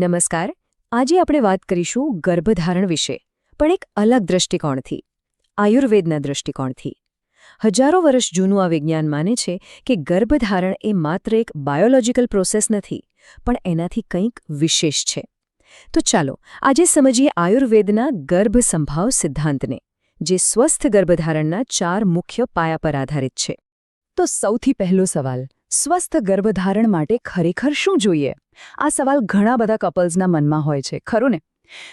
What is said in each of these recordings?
નમસ્કાર. આજે આપણે વાત કરીશું ગર્ભધારણ વિશે, પણ એક અલગ દૃષ્ટિકોણથી આયુર્વેદના દૃષ્ટિકોણથી હજારો વર્ષ જૂનું આ વિજ્ઞાન માને છે કે ગર્ભધારણ એ માત્ર એક બાયોલોજિકલ પ્રોસેસ નથી, પણ એનાથી કંઈક વિશેષ છે. તો ચાલો, આજે સમજીએ આયુર્વેદના ગર્ભ સંભાવ સિદ્ધાંતને, જે સ્વસ્થ ગર્ભધારણના ચાર મુખ્ય પાયા પર આધારિત છે. તો સૌથી પહેલો સવાલ સ્વસ્થ ગર્ભધારણ માટે ખરેખર શું જોઈએ? આ સવાલ ઘણા બધા કપલ્સના મનમાં હોય છે, ખરું ને?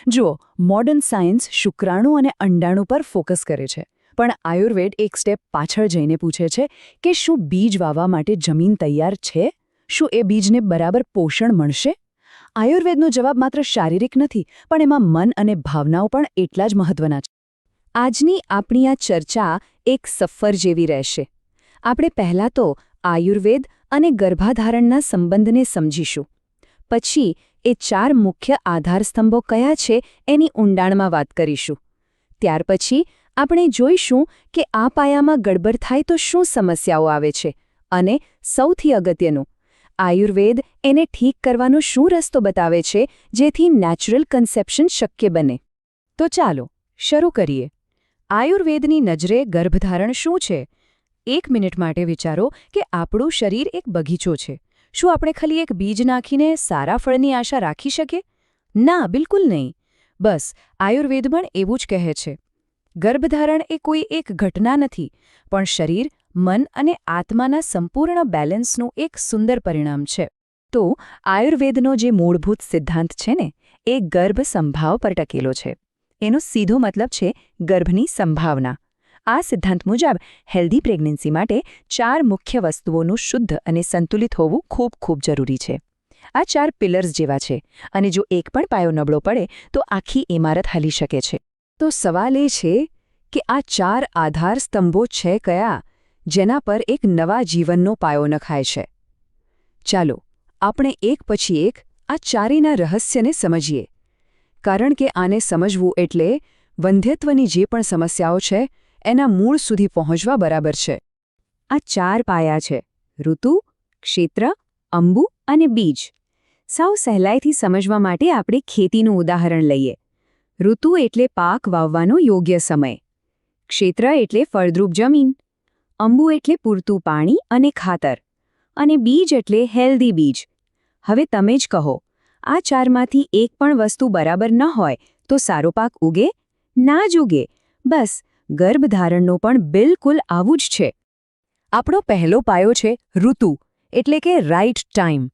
જુઓ મોડર્ન સાયન્સ શુક્રાણુ અને અંડાણુ પર ફોકસ કરે છે, પણ આયુર્વેદ એક સ્ટેપ પાછળ જઈને પૂછે છે કે શું બીજ વાવવા માટે જમીન તૈયાર છે? શું એ બીજને બરાબર પોષણ મળશે? આયુર્વેદનો જવાબ માત્ર શારીરિક નથી, પણ એમાં મન અને ભાવનાઓ પણ એટલા જ મહત્વના છે. આજની આપણી આ ચર્ચા એક સફર જેવી રહેશે. આપણે પહેલાં તો આયુર્વેદ અને ગર્ભાધારણના સંબંધને સમજીશું. પછી, એ ચાર મુખ્ય આધારસ્તંભો કયા છે એની ઊંડાણમાં વાત કરીશું. ત્યાર પછી, આપણે જોઈશું કે આ પાયામાં ગડબડ થાય તો શું સમસ્યાઓ આવે છે અને સૌથી અગત્યનું, આયુર્વેદ એને ઠીક કરવાનો શું રસ્તો બતાવે છે જેથી નેચરલ કન્સેપ્શન શક્ય બને. તો ચાલો, શરૂ કરીએ. આયુર્વેદની નજરે ગર્ભધારણ શું છે? એક મિનિટ માટે વિચારો કે આપણું શરીર એક બગીચો છે. શું આપણે ખાલી એક બીજ નાખીને સારા ફળની આશા રાખી શકીએ? ના, બિલકુલ નહીં. બસ, આયુર્વેદ પણ એવું જ કહે છે. ગર્ભધારણ એ કોઈ એક ઘટના નથી, પણ શરીર, મન અને આત્માના સંપૂર્ણ બેલેન્સનું એક સુંદર પરિણામ છે. તો, આયુર્વેદનો જે મૂળભૂત સિદ્ધાંત છે ને, એ ગર્ભ સંભાવ પર ટકેલો છે. એનો સીધો મતલબ છે ગર્ભની સંભાવના. આ સિદ્ધાંત મુજબ હેલ્ધી પ્રેગ્નન્સી માટે ચાર મુખ્ય વસ્તુઓનું શુદ્ધ અને સંતુલિત હોવું ખૂબ ખૂબ જરૂરી છે. આ ચાર પિલર્સ જેવા છે અને જો એક પણ પાયો નબળો પડે તો આખી ઇમારત હલી શકે છે. તો સવાલ એ છે કે આ ચાર આધાર સ્તંભો છે કયા જેના પર એક નવા જીવનનો પાયો નખાય છે? ચાલો આપણે એક પછી એક આ ચારેના રહસ્યને સમજીએ. કારણ કે આને સમજવું એટલે વંધ્યત્વની જે પણ સમસ્યાઓ છે એના મૂળ સુધી પહોંચવા બરાબર છે. આ ચાર પાયા છે. ઋતુ, ક્ષેત્ર, અંબુ અને બીજ. સાવ સહેલાઈથી સમજવા માટે આપણે ખેતીનું ઉદાહરણ લઈએ. ઋતુ એટલે પાક વાવવાનો યોગ્ય સમય. ક્ષેત્ર એટલે ફળદ્રુપ જમીન. અંબુ એટલે પૂરતું પાણી અને ખાતર. અને બીજ એટલે હેલ્ધી બીજ. હવે તમે જ કહો, આ ચારમાંથી એક પણ વસ્તુ બરાબર ન હોય તો સારો પાક ઉગે? ના જ ઉગે. બસ ગર્ભધારણનો પણ બિલકુલ આવું જ છે. આપણો પહેલો પાયો છે ઋતુ, એટલે કે રાઇટ ટાઈમ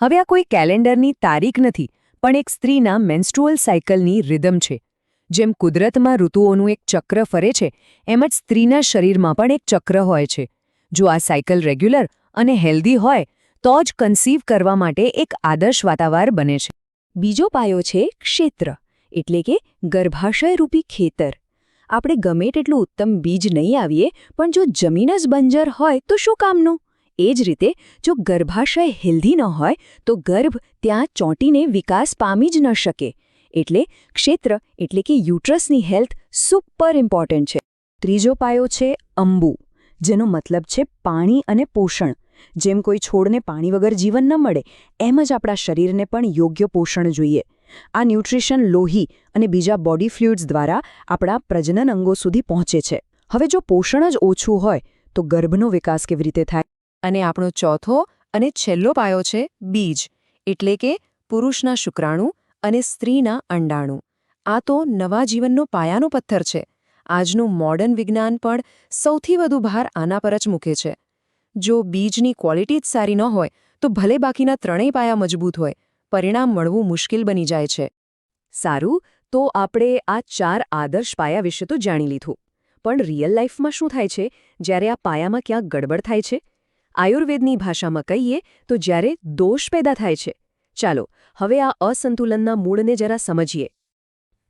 હવે આ કોઈ કેલેન્ડરની તારીખ નથી, પણ એક સ્ત્રીના મેન્સ્ટ્રુઅલ સાયકલની રિધમ છે. જેમ કુદરતમાં ઋતુઓનું એક ચક્ર ફરે છે, એમ જ સ્ત્રીના શરીરમાં પણ એક ચક્ર હોય છે. જો આ સાયકલ રેગ્યુલર અને હેલ્ધી હોય, તો જ કન્સીવ કરવા માટે એક આદર્શ વાતાવરણ બને છે. બીજો પાયો છે ક્ષેત્ર, એટલે કે ગર્ભાશયરૂપી ખેતર. આપણે ગમે તેટલું ઉત્તમ બીજ નહીં આવીએ, પણ જો જમીન જ બંજર હોય તો શું કામનું? એ જ રીતે જો ગર્ભાશય હેલ્ધી ન હોય, તો ગર્ભ ત્યાં ચોંટીને વિકાસ પામી જ ન શકે. એટલે ક્ષેત્ર એટલે કે યુટ્રસની હેલ્થ સુપર ઇમ્પોર્ટન્ટ છે. ત્રીજો પાયો છે અંબુ, જેનો મતલબ છે પાણી અને પોષણ. જેમ કોઈ છોડને પાણી વગર જીવન ન મળે, એમ જ આપણા શરીરને પણ યોગ્ય પોષણ જોઈએ. આ ન્યુટ્રિશન લોહી અને બીજા બોડી ફ્લુઇડ્સ દ્વારા આપણા પ્રજનન અંગો સુધી પહોંચે છે. હવે જો પોષણ જ ઓછું હોય, તો ગર્ભનો વિકાસ કેવી રીતે થાય? અને આપણો ચોથો અને છેલ્લો પાયો છે બીજ, એટલે કે પુરુષના શુક્રાણુ અને સ્ત્રીના અંડાણુ. આ તો નવા જીવનનો પાયાનો પથ્થર છે. આજનું મોડર્ન વિજ્ઞાન પણ સૌથી વધુ ભાર આના પર જ મૂકે છે. જો બીજની ક્વોલિટી જ સારી ન હોય, તો ભલે બાકીના ત્રણેય પાયા મજબૂત હોય પરિણામ મળવું મુશ્કેલ બની જાય છે. સારું, તો આપણે આ ચાર આદર્શ પાયા વિશે તો જાણી લીધું. પણ રિયલ લાઈફમાં શું થાય છે? જ્યારે આ પાયામાં ક્યાંક ગડબડ થાય છે? આયુર્વેદની ભાષામાં કહીએ તો જ્યારે દોષ પેદા થાય છે. ચાલો, હવે આ અસંતુલનના મૂળને જરા સમજીએ.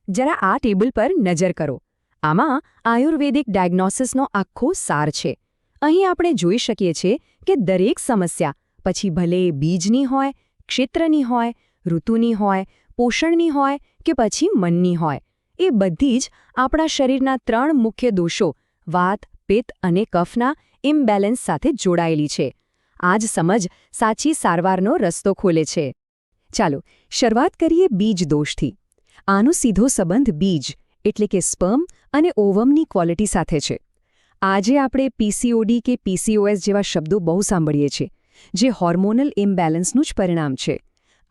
જરા આ ટેબલ પર નજર કરો. આમાં આયુર્વેદિક ડાયગ્નોસિસનો આખો સાર છે. અહીં આપણે જોઈ શકીએ છીએ કે દરેક સમસ્યા, પછી ભલે બીજની હોય ક્ષેત્રની હોય, ઋતુની હોય, પોષણની હોય કે પછી મનની હોય. એ બધી જ આપણા શરીરના ત્રણ મુખ્ય દોષો, વાત, પિત્ત અને કફના ઇમ્બેલેન્સ સાથે જોડાયેલી છે. આ જ સમજ સાચી સારવારનો રસ્તો ખોલે છે. ચાલો, શરૂઆત કરીએ બીજ દોષથી. આનો સીધો સંબંધ બીજ, એટલે કે સ્પર્મ અને ઓવમની ક્વોલિટી સાથે છે. આજે આપણે પીસીઓડી કે પીસીઓએસ જેવા શબ્દો બહુ સાંભળીએ છીએ. જે હોર્મોનલ ઇમ્બેલેન્સનું જ પરિણામ છે.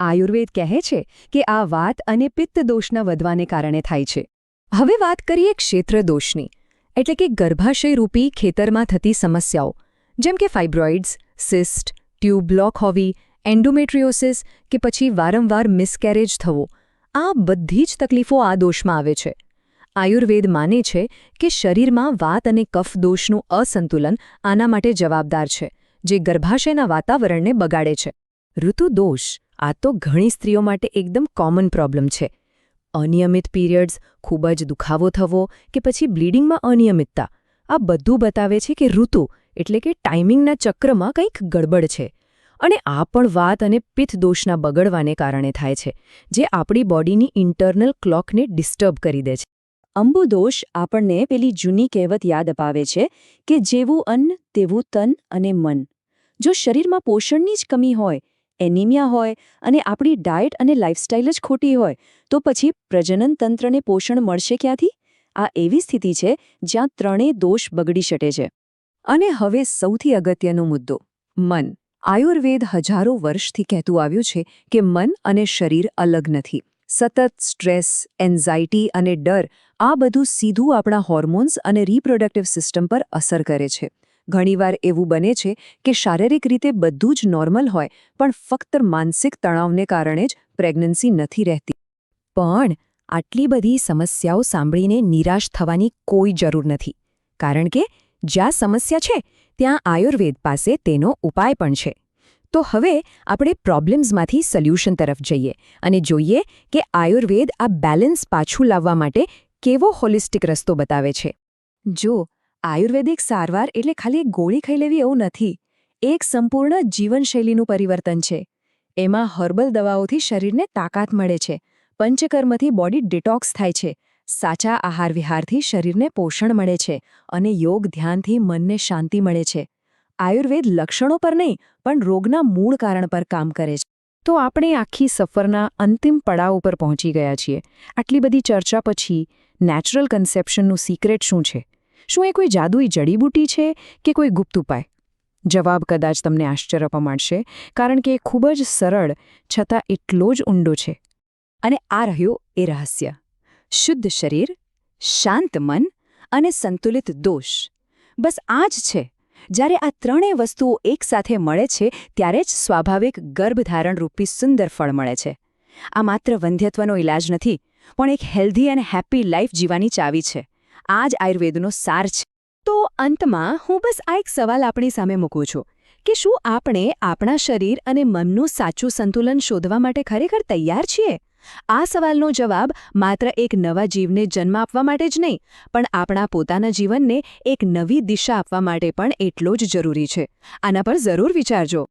આયુર્વેદ કહે છે કે આ વાત અને પિત્ત દોષના વધવાને કારણે થાય છે. હવે વાત કરીએ ક્ષેત્ર દોષની, એટલે કે ગર્ભાશયરૂપી ખેતરમાં થતી સમસ્યાઓ, જેમ કે ફાઇબ્રોઇડ્સ સિસ્ટ ટ્યુબ બ્લોક હોવી એન્ડોમેટ્રિયોસિસ કે પછી વારંવાર મિસકેરેજ થવો, આ બધી જ તકલીફો આ દોષમાં આવે છે. આયુર્વેદ માને છે કે શરીરમાં વાત અને કફ દોષનું અસંતુલન આના માટે જવાબદાર છે. જે ગર્ભાશયના વાતાવરણને બગાડે છે. ઋતુ દોષ, આ તો ઘણી સ્ત્રીઓ માટે એકદમ કોમન પ્રોબ્લેમ છે. અનિયમિત પીરિયડ્સ ખૂબ જ દુખાવો થવો કે પછી બ્લીડિંગમાં અનિયમિતતા, આ બધું બતાવે છે કે ઋતુ, એટલે કે ટાઈમિંગના ચક્રમાં કંઈક ગડબડ છે. અને આ પણ વાત અને પિત્ત દોષના બગડવાને કારણે થાય છે, જે આપણી બોડીની ઇન્ટરનલ ક્લોકને ડિસ્ટર્બ કરી દે છે. અંબુદોષ આપણને પેલી જૂની કહેવત યાદ અપાવે છે કે જેવું અન્ન, તેવું તન અને મન. જો શરીરમાં પોષણની જ કમી હોય, એનિમિયા હોય અને આપણી ડાયટ અને લાઇફસ્ટાઇલ જ ખોટી હોય, તો પછી પ્રજનન તંત્રને પોષણ મળશે ક્યાંથી? આ એવી સ્થિતિ છે જ્યાં ત્રણેય દોષ બગડી શકે છે. અને હવે સૌથી અગત્યનો મુદ્દો, મન. આયુર્વેદ હજારો વર્ષથી કહેતું આવ્યું છે કે મન અને શરીર અલગ નથી. સતત સ્ટ્રેસ એન્ઝાઇટી અને ડર આ બધું સીધું આપણા હોર્મોન્સ અને રિપ્રોડક્ટિવ સિસ્ટમ પર અસર કરે છે. ઘણીવાર એવું બને છે કે શારીરિક રીતે બધું જ નોર્મલ હોય, પણ ફક્ત માનસિક તણાવને કારણે જ પ્રેગ્નન્સી નથી રહેતી. પણ આટલી બધી સમસ્યાઓ સાંભળીને નિરાશ થવાની કોઈ જરૂર નથી, કારણ કે જ્યાં સમસ્યા છે, ત્યાં આયુર્વેદ પાસે તેનો ઉપાય પણ છે. તો હવે આપણે પ્રોબ્લેમ્સમાંથી સોલ્યુશન તરફ જઈએ અને જોઈએ કે આયુર્વેદ આ બેલેન્સ પાછું લાવવા માટે કેવો હોલિસ્ટિક રસ્તો બતાવે છે. જો આયુર્વેદિક સારવાર એટલે ખાલી ગોળી ખાઈ લેવી એવું નથી એક સંપૂર્ણ જીવનશૈલીનું પરિવર્તન છે. એમાં હર્બલ દવાઓથી શરીરને તાકાત મળે છે, પંચકર્મથી બોડી ડિટોક્સ થાય છે, સાચા આહાર વિહારથી શરીરને પોષણ મળે છે અને યોગ ધ્યાનથી મનને શાંતિ મળે છે. આયુર્વેદ લક્ષણો પર નહીં, પણ રોગના મૂળ કારણ પર કામ કરે છે. તો આપણે આખી સફરના અંતિમ પડાવ ઉપર પહોંચી ગયા છીએ. આટલી બધી ચર્ચા પછી નેચરલ કન્સેપ્શનનું સિક્રેટ શું છે? શું એ કોઈ જાદુઈ જડીબૂટી છે કે કોઈ ગુપ્ત ઉપાય? જવાબ કદાચ તમને આશ્ચર્ય પમાડશે, કારણ કે એ ખૂબ જ સરળ, છતાં એટલો જ ઊંડો છે. અને આ રહ્યો એ રહસ્ય. શુદ્ધ શરીર, શાંત મન અને સંતુલિત દોષ. બસ આ જ છે. જ્યારે આ ત્રણેય વસ્તુઓ એકસાથે મળે છે, ત્યારે જ સ્વાભાવિક ગર્ભધારણરૂપી સુંદર ફળ મળે છે. આ માત્ર વંધ્યત્વનો ઇલાજ નથી, પણ એક હેલ્ધી અને હેપી લાઈફ જીવાની ચાવી છે. આ જ આયુર્વેદનો સાર છે. તો અંતમાં હું બસ આ એક સવાલ આપણી સામે મૂકું છું, કે શું આપણે આપણા શરીર અને મનનું સાચું સંતુલન શોધવા માટે ખરેખર તૈયાર છીએ? આ સવાલનો જવાબ માત્ર એક નવા જીવને જન્મ આપવા માટે જ નહીં, પણ આપણા પોતાના જીવનને એક નવી દિશા આપવા માટે પણ એટલો જ જરૂરી છે. આના પર જરૂર વિચારજો.